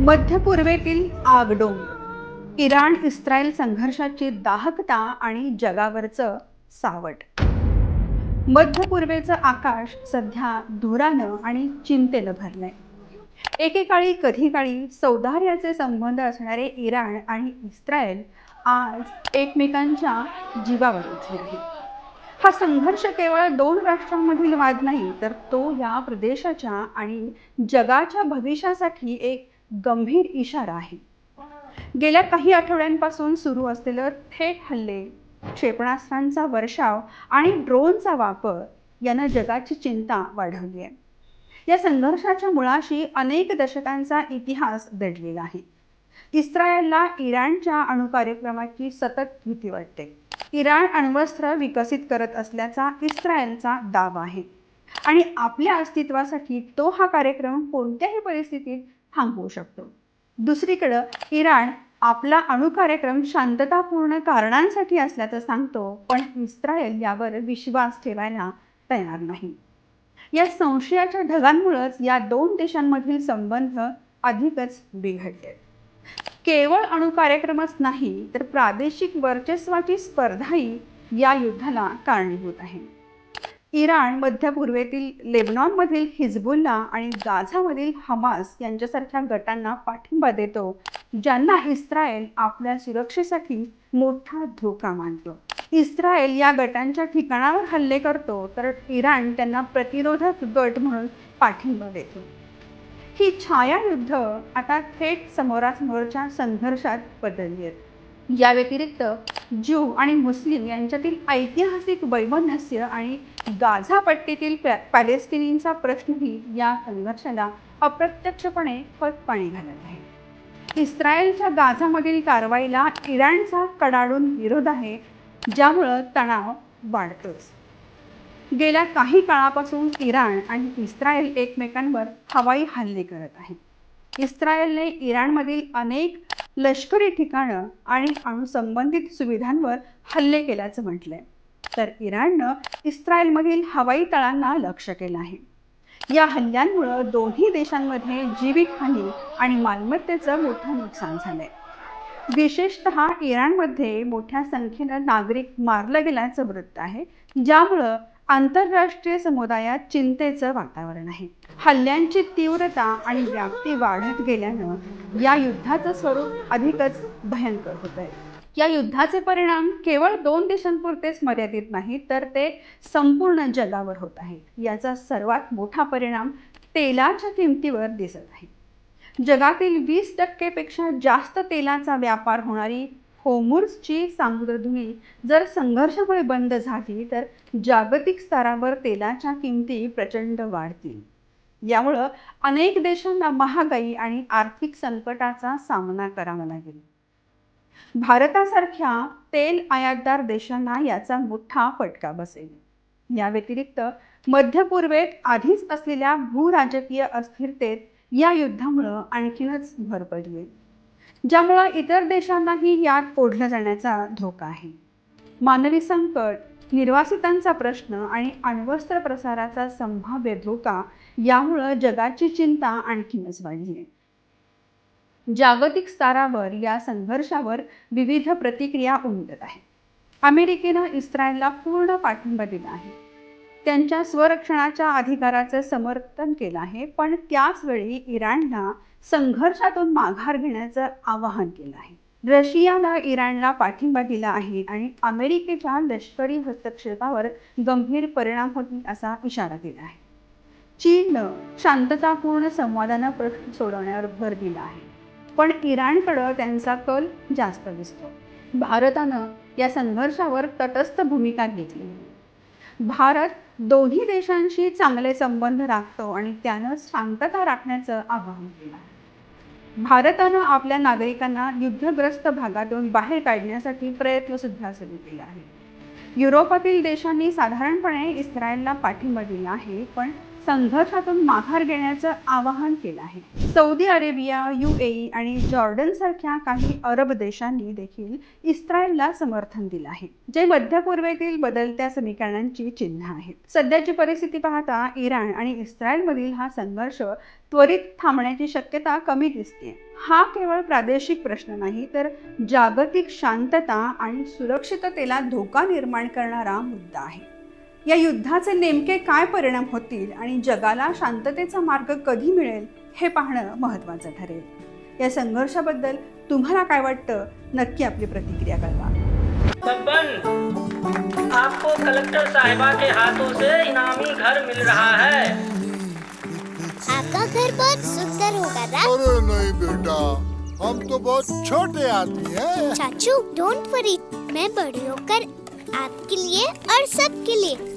मध्य पूर्वेतील आगडोंग Iran Israel संघर्षाची दाहकता आणि जगावरचं सावट. मध्य पूर्वेचं आकाश सध्या धुरानं आणि चिंतेनं भरलंय. एकेकाळी कधीकाळी सौदार्याचे संबंध असणारे इराण आणि इस्रायल आज एकमेकांच्या जीवावर उठले आहेत. हा संघर्ष केवळ दोन राष्ट्रांमधील वाद नाही तर तो या प्रदेशाच्या आणि जगाच्या भविष्यासाठी एक गंभीर इशारा आहे. गेल्या काही आठवड्यांपासून सुरू असलेलं थेट हल्ले क्षेपणास्त्रांचा वर्षाव आणि ड्रोनचा वापर यानं जगाची चिंता वाढवली आहे. या संघर्षाच्या मुळाशी अनेक दशकांचा इतिहास दडलेला आहे. इस्रायलला इराणच्या अणुकार्यक्रमाची सतत भीती वाटते. इराण अण्वस्त्र विकसित करत असल्याचा इस्रायलचा दावा आहे. आणि आपल्या अस्तित्वासाठी तो हा कार्यक्रम कोणत्याही परिस्थितीत थांबवू शकतो. दुसरीकडं इराण आपला अणुकार्यक्रम शांततापूर्ण कारणांसाठी असल्याचं सांगतो पण इस्रायल यावर विश्वास ठेवायला तयार नाही. या संशयाच्या ढगांमुळेच या दोन देशांमधील संबंध अधिकच बिघडले. केवळ अणुकार्यक्रमच नाही तर प्रादेशिक वर्चस्वाची स्पर्धाही या युद्धाला कारणीभूत आहे. इराण मध्य पूर्वेतील लेबनॉनमधील हिजबुल्ला आणि गाझामधील हमास यांच्यासारख्या गटांना पाठिंबा देतो ज्यांना इस्रायल आपल्या सुरक्षेसाठी मोठा धोका मानतो. इस्रायल या गटांच्या ठिकाणावर हल्ले करतो तर इराण त्यांना प्रतिरोधक गट म्हणून पाठिंबा देतो. ही छायायुद्ध आता थेट समोरासमोरच्या संघर्षात बदलली आहेत या व्यतिरिक्त ज्यू आणि मुस्लिम यांच्यातील ऐतिहासिक वैमनस्य आणि गाझापट्टीतील पॅ पॅलेस्टिनींचा प्रश्नही या संघर्षाला अप्रत्यक्षपणे पाणी घालत आहे. इस्रायलच्या गाझामधील कारवाईला इराणचा कडाडून विरोध आहे ज्यामुळं तणाव वाढतोच. गेल्या काही काळापासून इराण आणि इस्रायल एकमेकांवर हवाई हल्ले करत आहे इस्रायलने इराणमधील अनेक लष्करी ठिकाणं आणि अणुसंबंधित सुविधांवर हल्ले केल्याचं म्हटलंय. तर इराणनं इस्रायलमधील हवाई तळांना लक्ष केलं आहे. या हल्ल्यांमुळं दोन्ही देशांमध्ये जीवितहानी आणि मालमत्तेचं मोठं नुकसान झालंय. विशेषतः इराणमध्ये मोठ्या संख्येनं नागरिक मारलं गेल्याचं वृत्त आहे ज्यामुळं आंतरराष्ट्रीय समुदायात चिंतेचं वातावरण आहे. हल्ल्यांची तीव्रता आणि व्याप्ती वाढत गेल्यानं या युद्धाचं स्वरूप अधिकच भयंकर होत आहे या युद्धाचे परिणाम केवळ दोन देशांपुरतेच मर्यादित नाहीत तर ते संपूर्ण जगावर होत आहे. याचा सर्वात मोठा परिणाम तेलाच्या किमतीवर दिसत आहे. जगातील वीस टक्केपेक्षा जास्त तेलाचा व्यापार होणारी होमुर्सची सामुद्रधुनी जर संघर्षामुळे बंद झाली तर जागतिक स्तरावर तेलाच्या किमती प्रचंड वाढतील. यामुळं अनेक देशांना महागाई आणि आर्थिक संकटाचा सामना करावा लागेल. भारतासारख्या तेल आयातदार देशांना याचा मोठा फटका बसेल. या व्यतिरिक्त मध्य पूर्वेत आधीच असलेल्या भूराजकीय अस्थिरतेत या युद्धामुळं आणखीनच भर पडली. ज्यामुळं इतर देशांनाही यात ओढलं जाण्याचा धोका आहे. मानवी संकट निर्वासितांचा प्रश्न आणि अण्वस्त्र प्रसाराचा संभाव्य धोका यामुळं जगाची चिंता आणखीनच वाढली आहे जागतिक स्तरावर या संघर्षावर विविध प्रतिक्रिया उमटत आहेत. अमेरिकेनं इस्रायलला पूर्ण पाठिंबा दिला आहे. त्यांच्या स्वरक्षणाच्या अधिकाराचं समर्थन केलं आहे. पण त्याचवेळी इराणला संघर्षातून माघार घेण्याचं आवाहन केलं आहे. रशियाला इराणला पाठिंबा दिला आहे आणि अमेरिकेच्या लष्करी हस्तक्षेपावर गंभीर परिणाम होतील असा इशारा दिला आहे. चीननं शांततापूर्ण संवादानं प्रश्न सोडवण्यावर भर दिला आहे. पण इराणकडं त्यांचा कल जास्त दिसतो. भारतानं या संघर्षावर तटस्थ भूमिका घेतली. भारत दोन्ही देशांशी चांगले संबंध राखतो आणि त्यानं शांतता राखण्याचं आवाहन केलं आहे. भारतानं आपल्या नागरिकांना युद्धग्रस्त भागातून बाहेर काढण्यासाठी प्रयत्न सुद्धा सुरू केला आहे युरोपातील देशांनी साधारणपणे इस्रायलला पाठिंबा दिला आहे पण संघर्षातून माघार घेण्याचं आवाहन केलं आहे. सौदी अरेबिया युएई आणि जॉर्डन सारख्या काही अरब देशांनी देखील इस्रायलला समर्थन दिलं आहे जे मध्य पूर्वेतील बदलत्या समीकरणांची चिन्ह आहेत. सध्याची परिस्थिती पाहता इराण आणि इस्रायलमधील हा संघर्ष त्वरित थांबण्याची शक्यता कमी दिसते हा केवळ प्रादेशिक प्रश्न नाही तर जागतिक शांतता आणि सुरक्षिततेला धोका निर्माण करणारा मुद्दा आहे. या युद्धाचे नेमके काय परिणाम होतील आणि जगाला शांततेचा मार्ग कधी मिळेल हे पाहणं महत्त्वाचं ठरेल. या संघर्षाबद्दल तुम्हाला काय वाटतं? नक्की आपली प्रतिक्रिया कळवा. बब्बन आपको कलेक्टर साहिबा के हाथों से इनामी घर मिल रहा है। आपका घर बहुत सुंदर होगा ना अरे नहीं बेटा हम तो बहुत छोटे आदमी हैं। चाचू डोंट वरी मैं बड़ी होकर आपके लिए और सबके लिए